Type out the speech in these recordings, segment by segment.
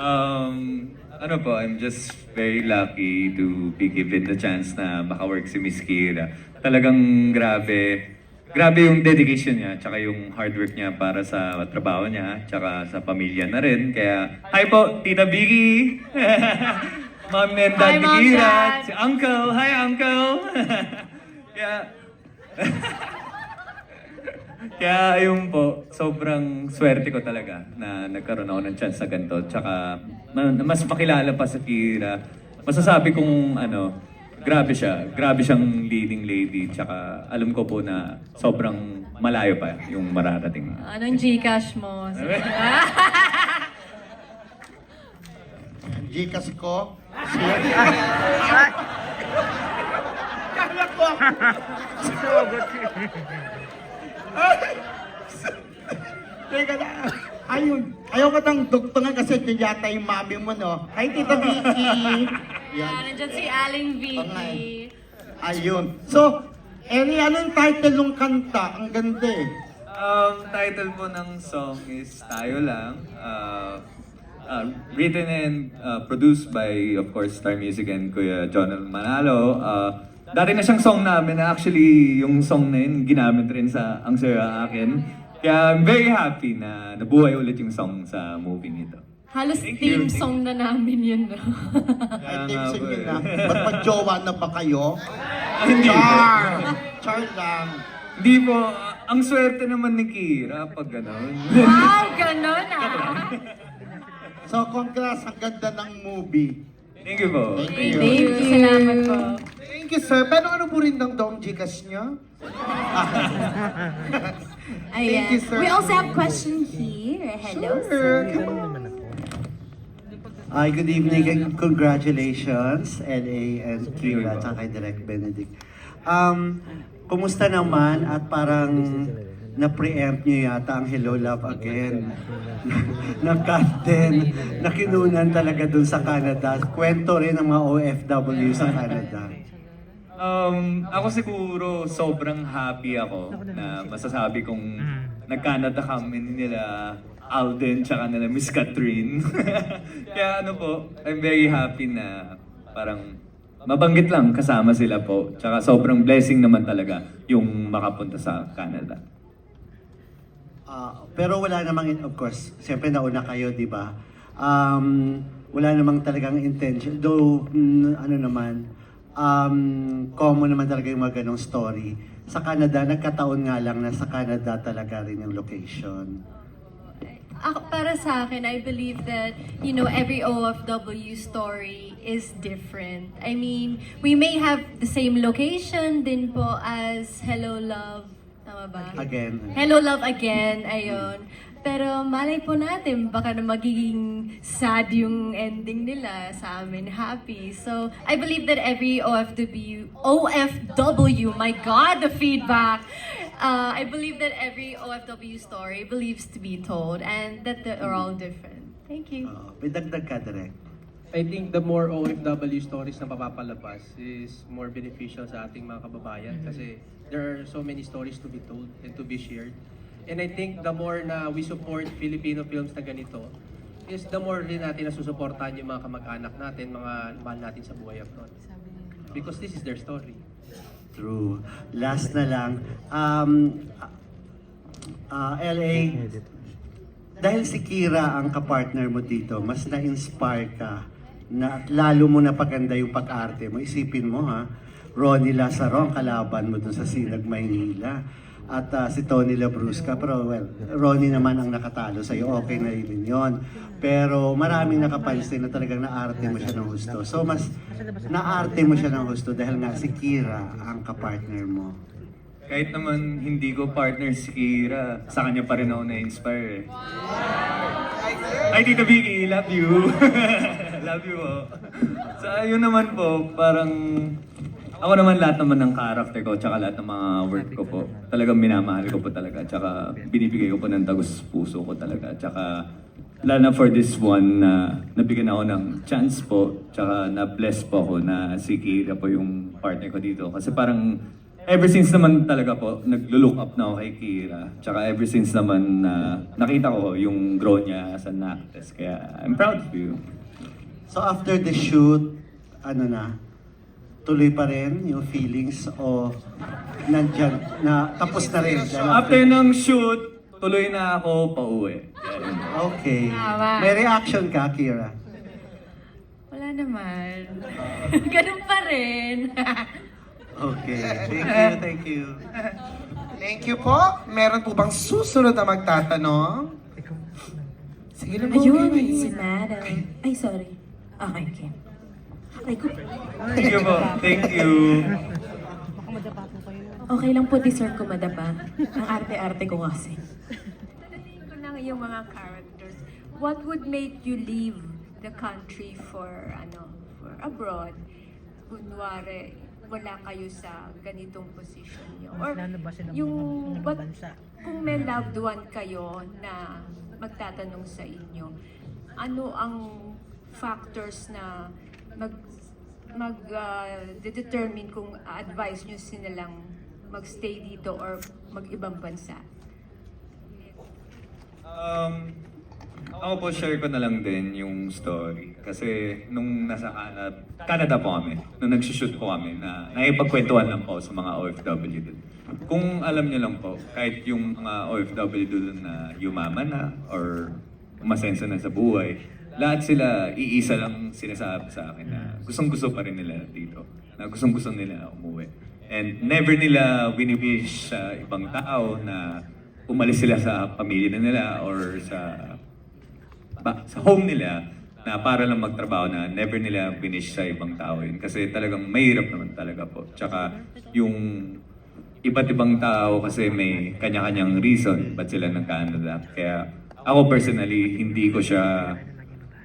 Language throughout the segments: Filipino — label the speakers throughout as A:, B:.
A: Um, ano po, I'm just very lucky to be given the chance na makawork si Miss Kira. Talagang grabe. Grabe yung dedication niya, tsaka yung hard work niya para sa trabaho niya, tsaka sa pamilya na rin. Kaya, hi po, Tita Biggie! Ma'am and Dad
B: Hi,
A: Kira!
B: Dad.
A: Si Uncle! Hi, Uncle! Kaya, kaya ayun po, sobrang swerte ko talaga na nagkaroon ako ng chance sa ganito. Tsaka ma- mas makilala pa sa Kira. Masasabi kong ano, grabe siya. Grabe siyang leading lady. Tsaka alam ko po na sobrang malayo pa yung mararating.
B: Anong Gcash mo?
C: Gcash ko. Teka lang. Ayun. Ayaw ka tang dugtungan kasi yata yung mami mo, no? Hi, Tita Vicky. Yan.
B: Ah, Nandiyan si Aling. Vicky.
C: Ayun. So, Eri, anong title ng kanta? Ang ganda eh.
A: Um, title po ng song is Tayo Lang. Uh, uh, written and uh, produced by, of course, Star Music and Kuya Jonel Manalo. Uh, dati na siyang song namin na actually yung song na yun ginamit rin sa Ang Saya Akin. Kaya I'm very happy na nabuhay ulit yung song sa movie nito.
B: Halos
A: Thank
B: theme
A: you.
B: song na namin yun, no?
C: Ay,
A: Kaya nga po
C: yun
A: eh.
C: na. Ba't magjowa na ba kayo?
A: Hindi po.
C: Char! Char lang.
A: Hindi po. Ang swerte naman ni Kira pag gano'n.
B: wow, ganun ah!
C: So, congrats. Ang ganda ng movie.
A: Thank you po.
C: Thank
B: Thank
C: you.
B: you. Salamat po.
C: Thank you, sir. Pero ano po rin ng dong Gcash niyo?
D: Ayan.
C: you, sir.
D: We also have question here. Hello,
C: Sure.
D: sir.
C: Come on.
E: Hi, good evening and congratulations, LA and Kira at kay Direk Benedict. Um, kumusta naman at parang na-preempt nyo yata ang Hello Love Again. Nag-cut din, nakinunan talaga dun sa Canada. Kwento rin ng mga OFW sa Canada.
A: Um, ako siguro sobrang happy ako na masasabi kong nag-Canada kami nila Alden tsaka nila Miss Catherine. Kaya ano po, I'm very happy na parang mabanggit lang kasama sila po. Tsaka sobrang blessing naman talaga yung makapunta sa Canada.
E: Ah, pero wala namang, of course, siyempre nauna kayo, di ba? Um, wala namang talagang intention. Though, mm, ano naman, um, common naman talaga yung mga ganong story. Sa Canada, nagkataon nga lang na sa Canada talaga rin yung location.
B: Ako, para sa akin, I believe that, you know, every OFW story is different. I mean, we may have the same location din po as Hello Love. Tama ba?
E: Again.
B: Hello Love Again, ayun. Pero malay po natin, baka na magiging sad yung ending nila sa amin, happy. So, I believe that every OFW, OFW, my God, the feedback! Uh, I believe that every OFW story believes to be told and that they are all different. Thank you.
E: Uh, may dagdag ka, direct.
F: I think the more OFW stories na mapapalabas is more beneficial sa ating mga kababayan kasi there are so many stories to be told and to be shared. And I think the more na we support Filipino films na ganito, is the more rin natin nasusuportahan yung mga kamag-anak natin, mga mahal natin sa buhay abroad. Because this is their story.
E: True. Last na lang. Um, ah, LA, dahil si Kira ang kapartner mo dito, mas na-inspire ka na lalo mo na paganda yung pag-arte mo. Isipin mo ha, Ronnie Lazaro ang kalaban mo dun sa Sinag, Maynila. At ah, si Tony Labrusca, pero well, Ronnie naman ang nakatalo sa'yo, okay na rin yun. Pero maraming nakapansin na talagang naarte mo siya ng gusto. So mas naarte mo siya ng gusto dahil nga si Kira ang kapartner mo.
A: Kahit naman hindi ko partner si Kira, sa kanya pa rin ako na-inspire eh. Ay, Tita Vicky, love you. love you po. So, ayun naman po, parang ako naman lahat naman ng character ko, tsaka lahat ng mga work ko po, talagang minamahal ko po talaga, tsaka binibigay ko po ng tagus puso ko talaga, tsaka lalo na for this one na nabigyan ako ng chance po, tsaka na-bless po ako na si Kira po yung partner ko dito. Kasi parang ever since naman talaga po, naglo-look up na ako kay Kira. Tsaka ever since naman na nakita ko yung grow niya as an actress. Kaya I'm proud of you.
E: So after the shoot, ano na, tuloy pa rin yung feelings o nandyan, na tapos na rin?
A: After ng shoot, tuloy na ako pauwi.
E: Okay.
B: Tama.
E: May reaction ka, Kira?
B: Wala naman. Ganun pa rin.
E: Okay. Thank you, thank you.
G: Thank you po. Meron po bang susunod na magtatanong? Sige na po.
D: Ayun, si Madam. Ay, sorry. Okay, okay.
A: Thank you po. Thank you.
D: Okay lang po, deserve ko madapa. Ang arte-arte ko kasi.
H: Tanungin ko lang yung mga characters. What would make you leave the country for ano for abroad? Kunwari, wala kayo sa ganitong position niyo. Or yung what, kung may loved one kayo na magtatanong sa inyo, ano ang factors na mag mag ah, determine kung advise nyo sinilang magstay dito or mag-ibang bansa?
A: Um, ako po, share ko na lang din yung story. Kasi nung nasa Canada, Canada po kami, nung nagsushoot po kami, na nakipagkwentuhan lang po sa mga OFW doon. Kung alam niyo lang po, kahit yung mga OFW doon na yumaman na or umasenso na sa buhay, lahat sila iisa lang sinasabi sa akin na gustong gusto pa rin nila dito. Na gustong gusto nila umuwi. And never nila winiwish sa ibang tao na umalis sila sa pamilya na nila or sa ba, sa home nila na para lang magtrabaho na never nila finish sa ibang tao yun. Kasi talagang mahirap naman talaga po. Tsaka yung iba't ibang tao kasi may kanya-kanyang reason ba't sila nag-Canada. Kaya ako personally, hindi ko siya,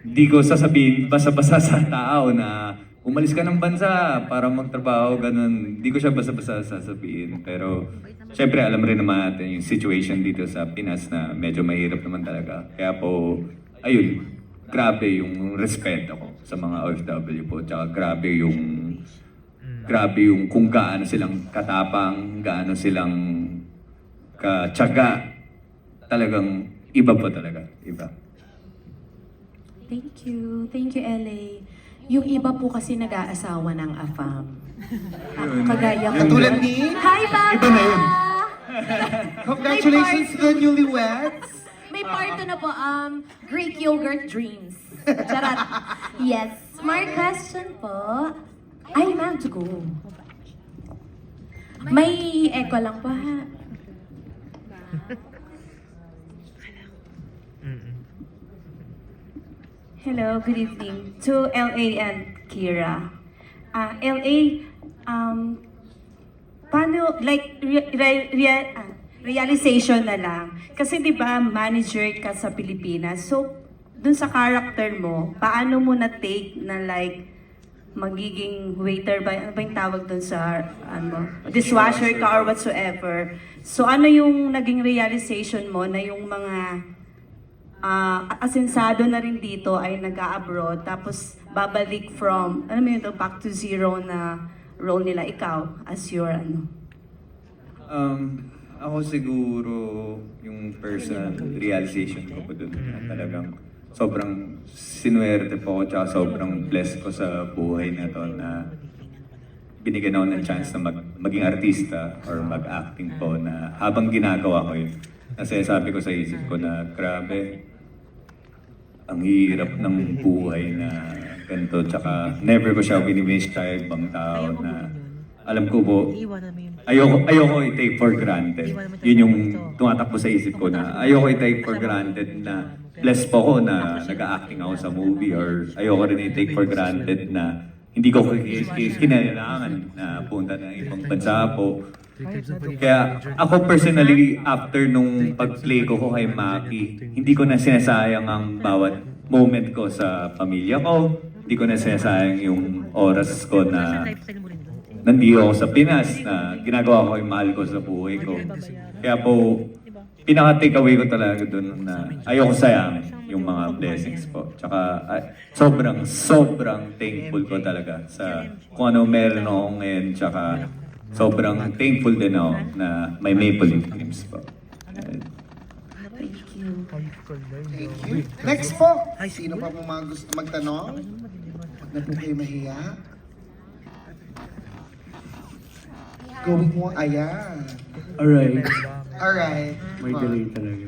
A: hindi ko sasabihin basa-basa sa tao na umalis ka ng bansa para magtrabaho, ganun. Hindi ko siya basa-basa sasabihin. Pero syempre alam rin naman natin yung situation dito sa Pinas na medyo mahirap naman talaga. Kaya po, ayun, grabe yung respeto ko sa mga OFW po. Tsaka grabe yung grabe yung kung gaano silang katapang, gaano silang katyaga. Talagang iba po talaga. Iba.
D: Thank you. Thank you, LA. Yung iba po kasi nag-aasawa ng AFAM. Ako kagaya ko.
G: Katulad
D: yun.
G: ni?
D: Hi, Papa!
A: Iba na yun.
G: Congratulations to the newlyweds.
D: May part two na po, um, Greek yogurt dreams. Charot. Yes. Smart question po. Ay, ma'am, to go. May echo lang po, ha?
I: Hello, good evening to LA and Kira. Ah, LA, um, paano, like, re- re- rea- ah, realization na lang. Kasi di ba manager ka sa Pilipinas. So, dun sa character mo, paano mo na-take na like, magiging waiter ba? Ano ba yung tawag dun sa, ano, dishwasher ka or whatsoever. So, ano yung naging realization mo na yung mga ah asensado na rin dito ay nag-abroad tapos babalik from ano mo yun to, back to zero na role nila ikaw as your ano
A: Um, ako siguro yung personal realization ko po dun talagang sobrang sinuwerte po ako tsaka sobrang blessed ko sa buhay na to na binigyan ako ng chance na mag, maging artista or mag-acting po na habang ginagawa ko yun. Kasi sabi ko sa isip ko na grabe, ang hirap ng buhay na ganito. Tsaka never ko siya wini-wish sa ibang tao na alam ko po, ayoko, ayoko i-take for granted. Yun yung tumatakbo sa isip ko na ayoko i-take for granted na blessed po ko na nag-acting ako sa movie or ayoko rin i-take for granted na hindi ko ki- ki- kinailangan na punta ng ibang bansa po. Kaya ako personally, after nung pag-play ko ko kay Maki, hindi ko na sinasayang ang bawat moment ko sa pamilya ko. Hindi ko na sinasayang yung oras ko na nandito ako sa Pinas, na ginagawa ko yung mahal ko sa buhay ko. Kaya po, pinaka-takeaway ko talaga dun na ayoko sayangin yung mga blessings po. Tsaka ah, sobrang, sobrang thankful ko talaga sa kung ano meron ako ngayon. Tsaka sobrang thankful din ako na may Maple Leaf Games po.
I: Thank you.
C: Thank you. Next po. Sino pa po mga gusto magtanong? Na po kayo mahiya? Going mo, ayan.
E: Alright.
C: Alright.
E: May delay talaga.